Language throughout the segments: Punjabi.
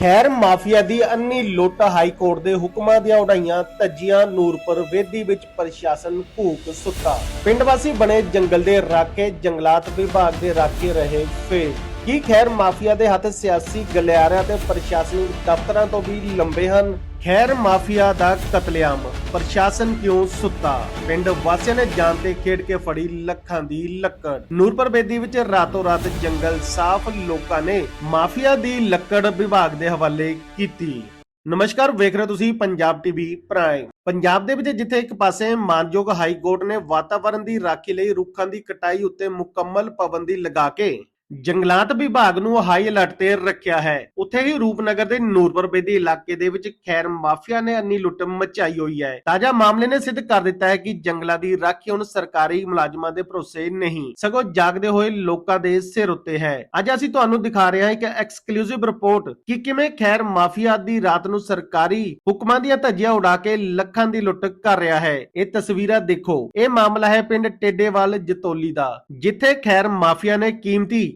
ਖੈਰ, ਮਾਫੀਆ ਦੀ ਅੰਨੀ ਲੁੱਟ ਹਾਈ ਕੋਰਟ ਦੇ ਹੁਕਮਾਂ ਦੀਆਂ ਉਡਾਈਆਂ ਧੱਜੀਆਂ ਨੂਰਪੁਰ ਵੇਦੀ ਵਿੱਚ ਪ੍ਰਸ਼ਾਸਨ ਭੂਕ ਸੁੱਤਾ ਪਿੰਡ ਵਾਸੀ ਬਣੇ ਜੰਗਲ ਦੇ ਰਾਕੇ ਜੰਗਲਾਤ ਵਿਭਾਗ ਦੇ ਰਾਕੇ ਰਹੇ ਫੇਰ। ਕੀ ਖੈਰ ਮਾਫੀਆ ਦੇ ਹੱਥ ਸਿਆਸੀ ਗਲਿਆਰਿਆਂ ਤੇ ਪ੍ਰਸ਼ਾਸਨਿਕ ਦਫ਼ਤਰਾਂ ਤੋਂ ਵੀ ਲੰਬੇ ਹਨ? ਖੈਰ ਮਾਫੀਆ ਦਾ ਕਤਲੇਆਮ, ਪ੍ਰਸ਼ਾਸਨ ਕਿਉਂ ਸੁੱਤਾ? ਪਿੰਡ ਵਾਸੀਆਂ ਨੇ ਜਾਨ ਤੇ ਖੇਡ ਕੇ ਫੜੀ ਲੱਖਾਂ ਦੀ ਲੱਕੜ। ਨੂਰਪੁਰ ਬੇਦੀ ਵਿੱਚ ਰਾਤੋਂ ਰਾਤ ਜੰਗਲ ਸਾਫ਼ ਲੋਕਾਂ ਨੇ ਮਾਫੀਆ ਦੀ ਲੱਕੜ ਵਿਭਾਗ ਦੇ ਹਵਾਲੇ ਕੀਤੀ। ਨਮਸਕਾਰ, ਵੇਖ ਰਹੇ ਹੋ ਤੁਸੀਂ ਪੰਜਾਬ ਟੀਵੀ ਪ੍ਰਾਈਮ। ਪੰਜਾਬ ਦੇ ਵਿੱਚ ਜਿੱਥੇ ਇੱਕ ਪਾਸੇ ਮਾਨਯੋਗ ਹਾਈ ਕੋਰਟ ਨੇ ਵਾਤਾਵਰਣ ਦੀ ਰਾਖੀ ਲਈ ਰੁੱਖਾਂ ਦੀ ਕਟਾਈ ਉੱਤੇ ਮੁਕੰਮਲ ਪਾਬੰਦੀ ਲਗਾ ਕੇ ਜੰਗਲਾਤ ਵਿਭਾਗ ਨੂੰ ਹਾਈ ਅਲਰਟ ਤੇ ਰੱਖਿਆ ਹੈ। ਉੱਥੇ ਹੀ ਰੂਪਨਗਰ ਦੇ ਨੂਰਪੁਰ ਬੇਦੀ ਇਲਾਕੇ ਦੇ ਵਿੱਚ ਖੈਰ ਮਾਫੀਆ ਨੇ ਅੰਨੀ ਲੁੱਟ ਮਚਾਈ ਹੋਈ ਹੈ। ਤਾਜ਼ਾ ਮਾਮਲੇ ਨੇ ਸਿੱਧ ਕਰ ਦਿੱਤਾ ਹੈ ਕਿ ਜੰਗਲਾਂ ਦੀ ਰਾਖੀ ਹੁਣ ਸਰਕਾਰੀ ਮੁਲਾਜ਼ਮਾਂ ਦੇ ਭਰੋਸੇ ਨਹੀਂ। ਸਗੋਂ ਜਾਗਦੇ ਹੋਏ ਲੋਕਾਂ ਦੇ ਸਿਰ ਉੱਤੇ ਹੈ। ਅੱਜ ਅਸੀਂ ਤੁਹਾਨੂੰ ਦਿਖਾ ਰਹੇ ਹਾਂ ਇੱਕ ਐਕਸਕਲੂਸਿਵ ਰਿਪੋਰਟ ਕਿ ਕਿਵੇਂ ਖੈਰ ਮਾਫੀਆ ਦੀ ਰਾਤ ਨੂੰ ਸਰਕਾਰੀ ਹੁਕਮਾਂ ਦੀਆਂ ਧੱਜੀਆਂ ਉਡਾ ਕੇ ਲੱਖਾਂ ਦੀ ਲੁੱਟ ਕਰ ਰਿਹਾ ਹੈ। ਇਹ ਤਸਵੀਰਾਂ ਦੇਖੋ। ਇਹ ਮਾਮਲਾ ਹੈ ਪਿੰਡ ਟੇਡੇਵਾਲ ਜਤੋਲੀ ਦਾ, ਜਿੱਥੇ ਖੈਰ ਮਾਫੀਆ ਨੇ ਕੀਮਤੀ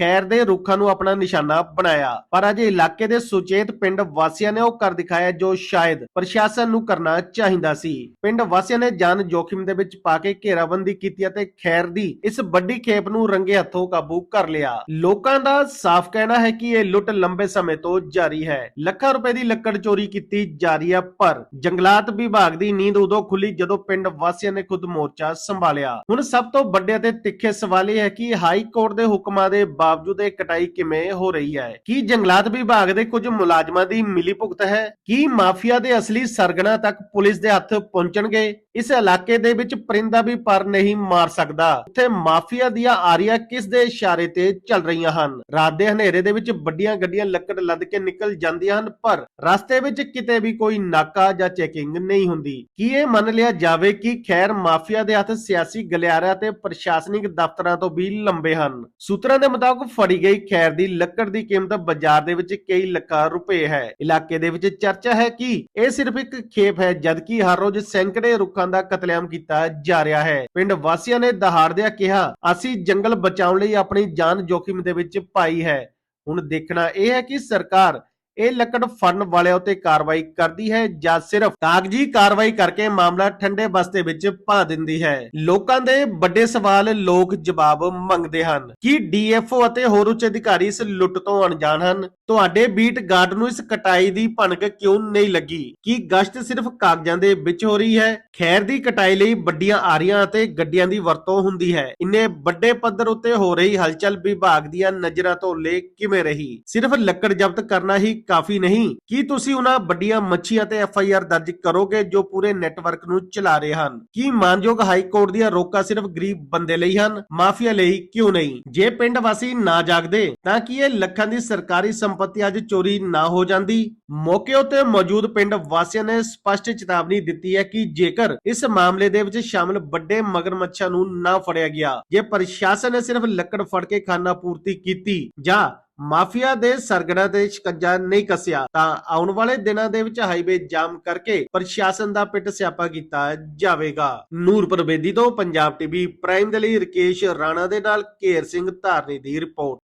ਖੈਰ ਦੇ ਰੁੱਖਾਂ ਨੂੰ ਆਪਣਾ ਨਿਸ਼ਾਨਾ ਬਣਾਇਆ। ਪਰ ਅਜੇ ਇਲਾਕੇ ਦੇ ਸੁਚੇਤ ਪਿੰਡ ਵਾਸੀਆਂ ਨੇ ਉਹ ਕਰ ਦਿਖਾਇਆ ਜੋ ਸ਼ਾਇਦ ਪ੍ਰਸ਼ਾਸਨ ਨੂੰ ਕਰਨਾ ਚਾਹੀਦਾ ਸੀ। ਪਿੰਡ ਵਾਸੀਆਂ ਨੇ ਜਾਨ ਜੋਖਿਮ ਦੇ ਵਿੱਚ ਪਾ ਕੇ ਘੇਰਾਬੰਦੀ ਕੀਤੀ ਅਤੇ ਖੈਰ ਦੀ ਇਸ ਵੱਡੀ ਖੇਪ ਨੂੰ ਰੰਗੇ ਹੱਥੋਂ ਕਾਬੂ ਕਰ ਲਿਆ। ਲੋਕਾਂ ਦਾ ਸਾਫ਼ ਕਹਿਣਾ ਹੈ ਕਿ ਇਹ ਲੁੱਟ ਲੰਬੇ ਸਮੇਂ ਤੋਂ ਜਾਰੀ ਹੈ। ਲੱਖਾਂ ਰੁਪਏ ਦੀ ਲੱਕੜ ਚੋਰੀ ਕੀਤੀ ਜਾ ਰਹੀ ਹੈ ਪਰ ਜੰਗਲਾਤ ਵਿਭਾਗ ਦੀ ਨੀਂਦ ਉਦੋਂ ਖੁੱਲੀ ਜਦੋਂ ਪਿੰਡ ਵਾਸੀਆਂ ਨੇ ਖੁਦ ਮੋਰਚਾ ਸੰਭਾਲਿਆ। ਹੁਣ ਸਭ ਤੋਂ ਵੱਡੇ ਅਤੇ ਤਿੱਖੇ ਸਵਾਲ ਇਹ ਹੈ ਕਿ ਹਾਈ ਕੋਰਟ ਦੇ ਹੁਕਮਾਂ ਦੇ ਬਾਅਦ ਬਾਵਜੂਦ ਇਹ ਕਟਾਈ ਕਿਵੇਂ ਹੋ ਰਹੀ ਹੈ? ਕੀ ਜੰਗਲਾਤ ਵਿਭਾਗ ਦੇ ਕੁਝ ਮੁਲਾਜ਼ਮਾਂ ਦੀ ਮਿਲੀ ਭੁਗਤ ਹੈ? ਕੀ ਮਾਫੀਆ ਦੇ ਅਸਲੀ ਸਰਗਣਾ ਤੱਕ ਪੁਲਿਸ ਦੇ ਹੱਥ ਪਹੁੰਚਣਗੇ? ਇਸ ਇਲਾਕੇ ਦੇ ਵਿੱਚ ਪਰਿੰਦਾ ਵੀ ਪਰ ਨਹੀਂ ਮਾਰ ਸਕਦਾ। ਉੱਥੇ ਮਾਫੀਆ ਦੀਆਂ ਆਰੀਆਂ ਕਿਸ ਦੇ ਇਸ਼ਾਰੇ ਤੇ ਚੱਲ ਰਹੀਆਂ ਹਨ? ਰਾਤ ਦੇ ਹਨੇਰੇ ਦੇ ਵਿੱਚ ਵੱਡੀਆਂ ਗੱਡੀਆਂ ਲੱਕੜ ਲੱਦ ਕੇ ਨਿਕਲ ਜਾਂਦੀਆਂ ਹਨ, ਪਰ ਰਸਤੇ ਵਿੱਚ ਕਿਤੇ ਵੀ ਕੋਈ ਨਾਕਾ ਜਾਂ ਚੈਕਿੰਗ ਨਹੀਂ ਹੁੰਦੀ। ਕੀ ਇਹ ਮੰਨ ਲਿਆ ਜਾਵੇ ਕਿ ਖੈਰ ਮਾਫੀਆ ਦੇ ਹੱਥ ਸਿਆਸੀ ਗਲਿਆਰਿਆਂ ਤੇ ਪ੍ਰਸ਼ਾਸਨਿਕ ਦਫ਼ਤਰਾਂ ਤੋਂ ਵੀ ਲੰਬੇ ਹਨ? ਸੂਤਰਾਂ ਦੇ ਮੁਤਾਬਕ ਫੜੀ ਗਈ ਖੈਰ ਦੀ ਲੱਕੜ ਦੀ ਕੀਮਤ ਬਾਜ਼ਾਰ ਦੇ ਵਿੱਚ ਕਈ ਲੱਖਾਂ ਰੁਪਏ ਹੈ। ਇਲਾਕੇ ਦੇ ਵਿੱਚ ਚਰਚਾ ਹੈ ਕਿ ਇਹ ਸਿਰਫ ਇੱਕ ਖੇਪ ਹੈ, ਜਦਕਿ ਹਰ ਰੋਜ਼ ਸੈਂਕੜੇ ਰੁੱਖ ਦਾ ਕਤਲੇਆਮ ਕੀਤਾ ਜਾ ਰਿਹਾ ਹੈ। ਪਿੰਡ ਵਾਸੀਆਂ ਨੇ ਦਹਾੜਦਿਆਂ ਕਿਹਾ, ਅਸੀਂ ਜੰਗਲ ਬਚਾਉਣ ਲਈ ਆਪਣੀ ਜਾਨ ਜੋਖਿਮ ਦੇ ਵਿੱਚ ਪਾਈ ਹੈ। ਹੁਣ ਦੇਖਣਾ ਇਹ ਹੈ ਕਿ ਸਰਕਾਰ ਇਹ ਲੱਕੜ ਫੜਨ ਵਾਲਿਆਂ ਉਤੇ ਕਾਰਵਾਈ ਕਰਦੀ ਹੈ ਜਾਂ ਸਿਰਫ ਕਾਗਜ਼ੀ ਕਾਰਵਾਈ ਕਰਕੇ ਮਾਮਲਾ ਠੰਡੇ ਬਸਤੇ ਵਿੱਚ ਪਾ ਦਿੰਦੀ ਹੈ। ਲੋਕਾਂ ਦੇ ਵੱਡੇ ਸਵਾਲ ਲੋਕ ਜਵਾਬ ਮੰਗਦੇ ਹਨ ਕੀ ਡੀਐਫਓ ਅਤੇ ਹੋਰ ਉੱਚ ਅਧਿਕਾਰੀ ਇਸ ਲੁੱਟ ਤੋਂ ਅਣਜਾਣ ਹਨ। ਤੁਹਾਡੇ ਬੀਟ ਗਾਰਡ ਨੂੰ ਇਸ ਕਟਾਈ ਦੀ ਭਣਕ ਕਿਉਂ ਨਹੀਂ ਲੱਗੀ? ਕੀ ਗਸ਼ਤ ਸਿਰਫ ਕਾਗਜ਼ਾਂ ਦੇ ਵਿੱਚ ਹੋ ਰਹੀ ਹੈ? ਖੈਰ ਦੀ ਕਟਾਈ ਲਈ ਵੱਡੀਆਂ ਆਰੀਆਂ ਅਤੇ ਗੱਡੀਆਂ ਦੀ ਵਰਤੋਂ ਹੁੰਦੀ ਹੈ। ਇੰਨੇ ਵੱਡੇ ਪੱਧਰ ਉੱਤੇ ਹੋ ਰਹੀ ਹਲਚਲ ਵਿਭਾਗ ਦੀਆਂ ਨਜ਼ਰਾਂ ਤੋਂ ਲੈ ਕਿਵੇਂ ਰਹੀ? ਸਿਰਫ ਲੱਕੜ ਜ਼ਬਤ ਕਰਨਾ ਹੀ ਕਾਫੀ ਨਹੀਂ। ਕੀ ਤੁਸੀਂ ਉਹਨਾਂ ਵੱਡੀਆਂ ਮੱਛੀਆਂ ਤੇ ਐਫ ਆਈ ਆਰ ਦਰਜ ਕਰੋਗੇ ਜੋ ਪੂਰੇ ਨੈਟਵਰਕ ਨੂੰ ਚਲਾ ਰਹੇ ਹਨ? ਕੀ ਮਾਨਯੋਗ ਹਾਈ ਕੋਰਟ ਦੀਆਂ ਰੋਕਾਂ ਸਿਰਫ ਗਰੀਬ ਬੰਦੇ ਲਈ ਹਨ? ਮਾਫੀਆ ਲਈ ਕਿਉਂ ਨਹੀਂ? ਜੇ ਪਿੰਡ ਵਾਸੀ ਨਾ ਜਾਗਦੇ, ਤਾਂ ਕੀ ਇਹ ਲੱਖਾਂ ਦੀ ਸਰਕਾਰੀ ਸੰਪਤੀ ਅੱਜ ਚੋਰੀ ਨਾ ਹੋ ਜਾਂਦੀ? ਮੌਕੇ ਉਤੇ ਮੌਜੂਦ ਪਿੰਡ ਵਾਸੀਆਂ ਨੇ ਸਪਸ਼ਟ ਚੇਤਾਵਨੀ ਦਿੱਤੀ ਹੈ ਕਿ ਜੇਕਰ ਇਸ ਮਾਮਲੇ ਦੇ ਵਿੱਚ ਸ਼ਾਮਲ ਵੱਡੇ ਮਗਰਮੱਛਾਂ ਨੂੰ ਨਾ ਫੜਿਆ ਗਿਆ, ਜੇ ਪ੍ਰਸ਼ਾਸਨ ਨੇ ਸਿਰਫ ਲੱਕੜ ਫੜ ਕੇ ਖਾਨਾ ਪੂਰਤੀ ਕੀਤੀ ਜਾਂ ਮਾਫੀਆ ਦੇ ਸਰਗਣਾ ਤੇ ਸ਼ਿਕੰਜਾ ਨਹੀਂ ਕੱਸਿਆ, ਤਾਂ ਆਉਣ ਵਾਲੇ ਦਿਨਾਂ ਦੇ ਵਿੱਚ ਹਾਈਵੇ ਜਾਮ ਕਰਕੇ ਪ੍ਰਸ਼ਾਸਨ ਦਾ ਪਿੱਟ ਸਿਆਪਾ ਕੀਤਾ ਜਾਵੇਗਾ। ਨੂਰਪੁਰ ਬੇਦੀ ਤੋਂ ਪੰਜਾਬ ਟੀਵੀ ਪ੍ਰਾਈਮ ਦੇ ਲਈ ਰਕੇਸ਼ ਰਾਣਾ ਦੇ ਨਾਲ ਘੇਰ ਸਿੰਘ ਧਾਰਨੀ ਦੀ ਰਿਪੋਰਟ।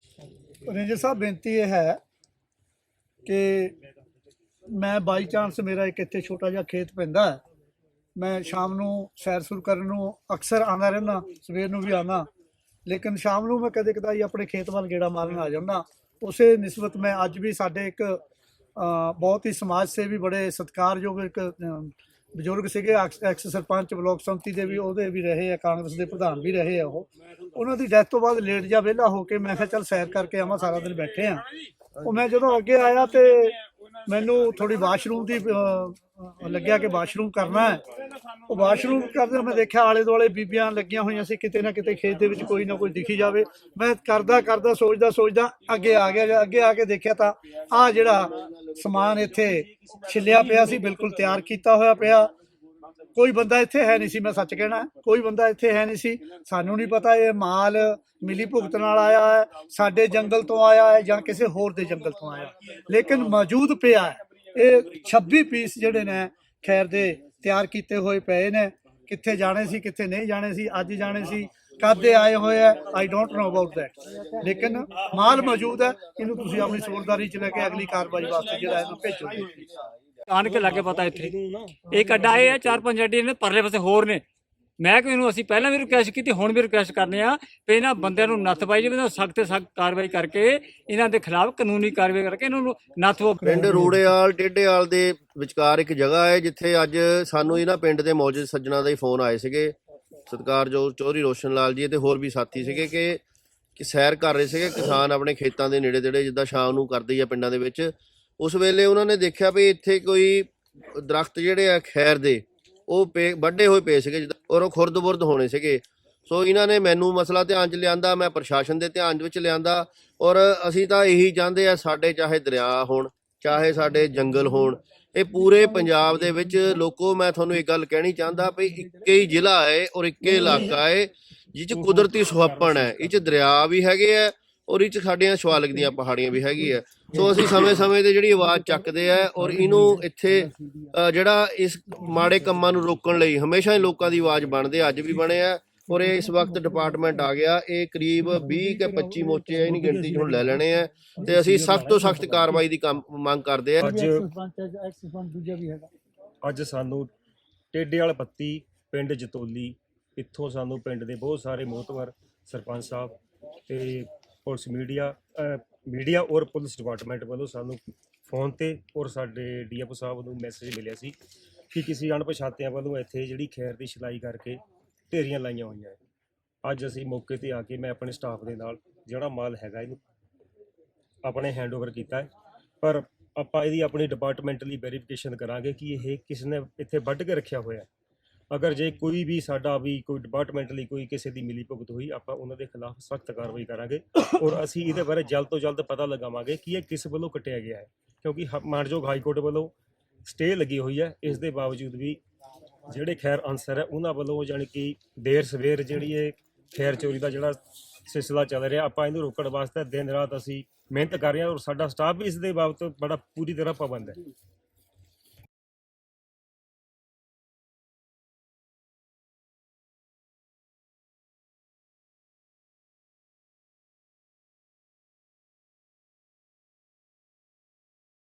ਰੇਂਜਰ ਸਾਹਿਬ, ਬੇਨਤੀ ਇਹ ਹੈ ਕਿ ਮੈਂ ਬਾਈ ਚਾਂਸ ਮੇਰਾ ਇੱਕ ਇੱਥੇ ਛੋਟਾ ਜਿਹਾ ਖੇਤ ਪੈਂਦਾ ਹੈ। ਮੈਂ ਸ਼ਾਮ ਨੂੰ ਸੈਰ ਸੁਰ ਕਰਨ ਨੂੰ ਅਕਸਰ ਆਉਂਦਾ ਰਹਿੰਦਾ, ਸਵੇਰ ਨੂੰ ਵੀ ਆਉਂਦਾ। ਲੇਕਿਨ ਸ਼ਾਮ ਨੂੰ ਮੈਂ ਕਦੇ ਕਦਾਈ ਆਪਣੇ ਖੇਤ ਵੱਲ ਗੇੜਾ ਮਾਰਨ ਆ ਜਾਂਦਾ। ਉਸੇ ਨਿਸਬਤ ਮੈਂ ਅੱਜ ਵੀ ਸਾਡੇ ਇੱਕ ਬਹੁਤ ਹੀ ਸਮਾਜ ਸੇਵੀ ਬੜੇ ਸਤਿਕਾਰਯੋਗ ਇੱਕ ਬਜ਼ੁਰਗ ਸੀਗੇ, ex ex sarpanch block samiti ਦੇ ਵੀ, ਉਹਦੇ ਵੀ ਰਹੇ ਆ, ਕਾਂਗਰਸ ਦੇ ਪ੍ਰਧਾਨ ਵੀ ਰਹੇ ਆ ਉਹ। ਉਹਨਾਂ ਦੀ ਡੈਥ ਤੋਂ ਬਾਅਦ ਲੇਟ ਜਾ ਵਿਹਲਾ ਹੋ ਕੇ ਮੈਂ ਕਿਹਾ ਚੱਲ ਸੈਰ ਕਰਕੇ ਆਵਾਂ, ਸਾਰਾ ਦਿਨ ਬੈਠੇ ਆ। ਉਹ ਮੈਂ ਜਦੋਂ ਅੱਗੇ ਆਇਆ ਤੇ ਮੈਨੂੰ ਥੋੜੀ ਵਾਸ਼ਰੂਮ ਦੀ ਲੱਗਿਆ ਕਿ ਵਾਸ਼ਰੂਮ ਕਰਨਾ ਹੈ। ਉਹ ਵਾਸ਼ਰੂਮ ਕਰਦੇ ਮੈਂ ਦੇਖਿਆ, ਆਲੇ ਦੁਆਲੇ ਬੀਬੀਆਂ ਲੱਗੀਆਂ ਹੋਈਆਂ ਸੀ, ਕਿਤੇ ਨਾ ਕਿਤੇ ਖੇਤ ਦੇ ਵਿੱਚ ਕੋਈ ਨਾ ਕੋਈ ਦਿਖੀ ਜਾਵੇ। ਮੈਂ ਕਰਦਾ ਕਰਦਾ, ਸੋਚਦਾ ਸੋਚਦਾ, ਅੱਗੇ ਆ ਗਿਆ, ਅੱਗੇ ਆ ਕੇ ਦੇਖਿਆ ਤਾਂ ਆ ਜਿਹੜਾ ਸਮਾਨ ਇੱਥੇ ਛਿੱਲਿਆ ਪਿਆ ਸੀ, ਬਿਲਕੁਲ ਤਿਆਰ ਕੀਤਾ ਹੋਇਆ ਪਿਆ। ਕੋਈ ਬੰਦਾ ਇੱਥੇ ਹੈ ਨਹੀਂ ਸੀ, ਮੈਂ ਸੱਚ ਕਹਿਣਾ, ਕੋਈ ਬੰਦਾ ਇੱਥੇ ਹੈ ਨਹੀਂ ਸੀ। ਸਾਨੂੰ ਨਹੀਂ ਪਤਾ ਇਹ ਮਾਲ ਮਿਲੀ ਭੁਗਤ ਨਾਲ ਆਇਆ ਹੈ, ਸਾਡੇ ਜੰਗਲ ਤੋਂ ਆਇਆ ਹੈ ਜਾਂ ਕਿਸੇ ਹੋਰ ਦੇ ਜੰਗਲ ਤੋਂ ਆਇਆ ਲੇਕਿਨ ਮੌਜੂਦ ਪਿਆ ਇਹ 26 ਪੀਸ ਜਿਹੜੇ ਨੇ ਖੈਰ ਦੇ ਤਿਆਰ ਕੀਤੇ ਹੋਏ ਪਏ ਨੇ, ਕਿੱਥੇ ਜਾਣੇ ਸੀ, ਕਿੱਥੇ ਨਹੀਂ ਜਾਣੇ ਸੀ, ਅੱਜ ਜਾਣੇ ਸੀ, ਕਾਦੇ ਆਏ ਹੋਏ ਆ I don't know about that ਲੇਕਿਨ ਮਾਲ ਮੌਜੂਦ ਹੈ, ਇਹਨੂੰ ਤੁਸੀਂ ਆਪਣੀ ਸਪੋਰਟਦਾਰੀ ਚ ਲੈ ਕੇ ਅਗਲੀ ਕਾਰਵਾਈ ਵਾਸਤੇ ਜਿਹੜਾ ਇਹਨੂੰ ਭੇਜੋ। ਆਣ ਕੇ ਲੱਗੇ ਪਤਾ ਇੱਥੇ। ਇਹ ਅੱਡਾ ਇਹ ਹੈ ਚਾਰ ਪੰਜ ਅੱਡੇ ਨੇ, ਪਰਲੇ ਪਾਸੇ ਹੋਰ ਨੇ। ਮੈਂ ਕਿ ਇਹਨੂੰ ਅਸੀਂ ਪਹਿਲਾਂ ਵੀ ਰਿਕੁਐਸਟ ਕੀਤੀ ਹੁਣ ਵੀ ਰਿਕੁਐਸਟ ਕਰਨੇ ਆ ਕਿ ਇਹਨਾਂ ਬੰਦਿਆਂ ਨੂੰ ਨੱਥ ਪਾਈ ਜਾਵੇ ਸਖਤ ਸਖਤ ਕਾਰਵਾਈ ਕਰਕੇ ਇਹਨਾਂ ਦੇ ਖਿਲਾਫ ਕਾਨੂੰਨੀ ਕਾਰਵਾਈ ਕਰਕੇ ਇਹਨਾਂ ਨੂੰ ਨੱਥ ਪਾਓ। ਪਿੰਡ ਰੂੜੇਵਾਲ ਟੇਡੇਵਾਲ ਦੇ ਵਿਚਕਾਰ ਇੱਕ ਜਗ੍ਹਾ ਹੈ ਜਿੱਥੇ ਅੱਜ ਸਾਨੂੰ ਇਹਨਾਂ ਪਿੰਡ ਦੇ ਮੌਜੂਦ ਸੱਜਣਾ ਦਾ ਹੀ ਫੋਨ ਆਏ ਸੀਗੇ ਸਤਿਕਾਰਯੋਗ ਚੌਧਰੀ ਰੋਸ਼ਨ ਲਾਲ ਜੀ ਤੇ ਹੋਰ ਵੀ ਸਾਥੀ ਸੀਗੇ ਕਿ ਕਿ ਸੈਰ ਕਰ ਰਹੇ ਸੀਗੇ ਕਿਸਾਨ ਆਪਣੇ ਖੇਤਾਂ ਦੇ ਨੇੜੇ ਤੇੜੇ ਜਿੱਦਾਂ ਸ਼ਾਮ ਨੂੰ ਕਰਦੇ ਆ ਪਿੰਡਾਂ ਦੇ ਵਿੱਚ ਉਸ ਵੇਲੇ ਉਹਨਾਂ ਨੇ ਦੇਖਿਆ ਵੀ ਇੱਥੇ ਕੋਈ ਦਰਖਤ ਜਿਹੜੇ ਆ ਖੈਰ ਦੇ ਉਹ ਪੇ ਵੱਡੇ ਹੋਏ ਪਏ ਸੀਗੇ ਜਿੱਦਾਂ, ਔਰ ਉਹ ਖੁਰਦ-ਬੁਰਦ ਹੋਣੇ ਸੀਗੇ। ਸੋ ਇਹਨਾਂ ਨੇ ਮੈਨੂੰ ਮਸਲਾ ਧਿਆਨ 'ਚ ਲਿਆਂਦਾ, ਮੈਂ ਪ੍ਰਸ਼ਾਸਨ ਦੇ ਧਿਆਨ ਵਿੱਚ ਲਿਆਂਦਾ, ਔਰ ਅਸੀਂ ਤਾਂ ਇਹੀ ਚਾਹੁੰਦੇ ਆ ਸਾਡੇ ਚਾਹੇ ਦਰਿਆ ਹੋਣ, ਚਾਹੇ ਸਾਡੇ ਜੰਗਲ ਹੋਣ, ਇਹ ਪੂਰੇ ਪੰਜਾਬ ਦੇ ਵਿੱਚ ਲੋਕੋ, ਮੈਂ ਤੁਹਾਨੂੰ ਇੱਕ ਗੱਲ ਕਹਿਣੀ ਚਾਹੁੰਦਾ ਵੀ ਇੱਕੇ ਹੀ ਜ਼ਿਲ੍ਹਾ ਹੈ ਔਰ ਇੱਕੇ ਇਲਾਕਾ ਹੈ, ਜਿਹ 'ਚ ਕੁਦਰਤੀ ਸੁਹੱਪਣ ਹੈ। ਇਹ 'ਚ ਦਰਿਆ ਵੀ ਹੈਗੇ ਆ ਔਰ ਇਹ 'ਚ ਸਾਡੀਆਂ ਸ਼ਵਾਲਕ ਦੀਆਂ ਪਹਾੜੀਆਂ ਵੀ ਹੈਗੀ ਆ। ਸੋ ਅਸੀਂ ਸਮੇਂ-ਸਮੇਂ ਤੇ ਜਿਹੜੀ ਆਵਾਜ਼ ਚੱਕਦੇ ਆ ਔਰ ਇਹਨੂੰ ਇੱਥੇ ਜਿਹੜਾ ਇਸ ਮਾੜੇ ਕੰਮਾਂ ਨੂੰ ਰੋਕਣ ਲਈ ਹਮੇਸ਼ਾ ਹੀ ਲੋਕਾਂ ਦੀ ਆਵਾਜ਼ ਬਣਦੇ ਅੱਜ ਵੀ ਬਣੇ ਆ। ਔਰ ਇਹ ਇਸ ਵਕਤ ਡਿਪਾਰਟਮੈਂਟ ਆ ਗਿਆ ਇਹ ਕਰੀਬ 20 ਕੇ 25 ਮੋਚੇ ਆ ਇਹਨੀ ਗਿਣਤੀ 'ਚ ਹੁਣ ਲੈ ਲੈਣੇ ਆ। ਤੇ ਅਸੀਂ ਸਖਤ ਤੋਂ ਸਖਤ ਕਾਰਵਾਈ ਦੀ ਮੰਗ ਕਰਦੇ ਆ। ਅੱਜ ਦੂਜਾ ਵੀ ਹੈਗਾ। ਅੱਜ ਸਾਨੂੰ ਟੇਡੇ ਵਾਲਾ ਪੱਤੀ ਪਿੰਡ ਜਤੋਲੀ ਇੱਥੋਂ ਸਾਨੂੰ ਪਿੰਡ ਦੇ ਬਹੁਤ ਸਾਰੇ ਮੋਹਤਵਰ ਸਰਪੰਚ ਸਾਹਿਬ ਤੇ ਪੁਲਿਸ ਮੀਡੀਆ ਮੀਡੀਆ ਔਰ ਪੁਲਿਸ ਡਿਪਾਰਟਮੈਂਟ ਵੱਲੋਂ ਸਾਨੂੰ ਫੋਨ ਤੇ ਔਰ ਸਾਡੇ ਡੀਐਫਓ ਸਾਹਿਬ ਨੂੰ ਮੈਸੇਜ ਮਿਲਿਆ ਸੀ ਕਿ ਕਿਸੇ ਅਣਪਛਾਤਿਆਂ ਵੱਲੋਂ ਇੱਥੇ ਜਿਹੜੀ ਖੈਰ ਦੀ ਛਲਾਈ ਕਰਕੇ ਢੇਰੀਆਂ ਲਾਈਆਂ ਹੋਈਆਂ ਹੈ। ਅੱਜ ਅਸੀਂ ਮੌਕੇ ਤੇ ਆ ਕੇ ਮੈਂ ਆਪਣੇ ਸਟਾਫ ਦੇ ਨਾਲ ਜਿਹੜਾ ਮਾਲ ਹੈਗਾ ਇਹਨੂੰ ਆਪਣੇ ਹੈਂਡਓਵਰ ਕੀਤਾ ਹੈ। ਪਰ ਆਪਾਂ ਇਹਦੀ ਆਪਣੀ ਡਿਪਾਰਟਮੈਂਟਲੀ ਵੈਰੀਫਿਕੇਸ਼ਨ ਕਰਾਂਗੇ ਕਿ ਇਹ ਕਿਸ ਨੇ ਇੱਥੇ ਵੱਢ ਕੇ ਰੱਖਿਆ ਹੋਇਆ ਹੈ। ਅਗਰ ਜੇ ਕੋਈ ਵੀ ਸਾਡਾ ਵੀ ਕੋਈ ਡਿਪਾਰਟਮੈਂਟ ਲਈ ਕੋਈ ਕਿਸੇ ਦੀ ਮਿਲੀ ਭੁਗਤ ਹੋਈ, ਆਪਾਂ ਉਹਨਾਂ ਦੇ ਖਿਲਾਫ ਸਖਤ ਕਾਰਵਾਈ ਕਰਾਂਗੇ ਔਰ ਅਸੀਂ ਇਹਦੇ ਬਾਰੇ ਜਲਦ ਤੋਂ ਜਲਦ ਪਤਾ ਲਗਾਵਾਂਗੇ ਕਿ ਇਹ ਕਿਸ ਵੱਲੋਂ ਕੱਟਿਆ ਗਿਆ ਹੈ। ਕਿਉਂਕਿ ਹ- ਮਾਨਯੋਗ ਹਾਈ ਕੋਰਟ ਵੱਲੋਂ ਸਟੇ ਲੱਗੀ ਹੋਈ ਹੈ, ਇਸ ਦੇ ਬਾਵਜੂਦ ਵੀ ਜਿਹੜੇ ਖੈਰ ਅਨਸਰ ਹੈ, ਉਹਨਾਂ ਵੱਲੋਂ ਜਾਣੀ ਕਿ ਦੇਰ ਸਵੇਰ ਜਿਹੜੀ ਇਹ ਖੈਰ ਚੋਰੀ ਦਾ ਜਿਹੜਾ ਸਿਲਸਿਲਾ ਚੱਲ ਰਿਹਾ, ਆਪਾਂ ਇਹਨੂੰ ਰੋਕਣ ਵਾਸਤੇ ਦਿਨ ਰਾਤ ਅਸੀਂ ਮਿਹਨਤ ਕਰ ਰਹੇ ਹਾਂ ਔਰ ਸਾਡਾ ਸਟਾਫ ਵੀ ਇਸ ਦੇ ਬਾਬਤ ਬੜਾ ਪੂਰੀ ਤਰ੍ਹਾਂ ਪਾਬੰਦ ਹੈ।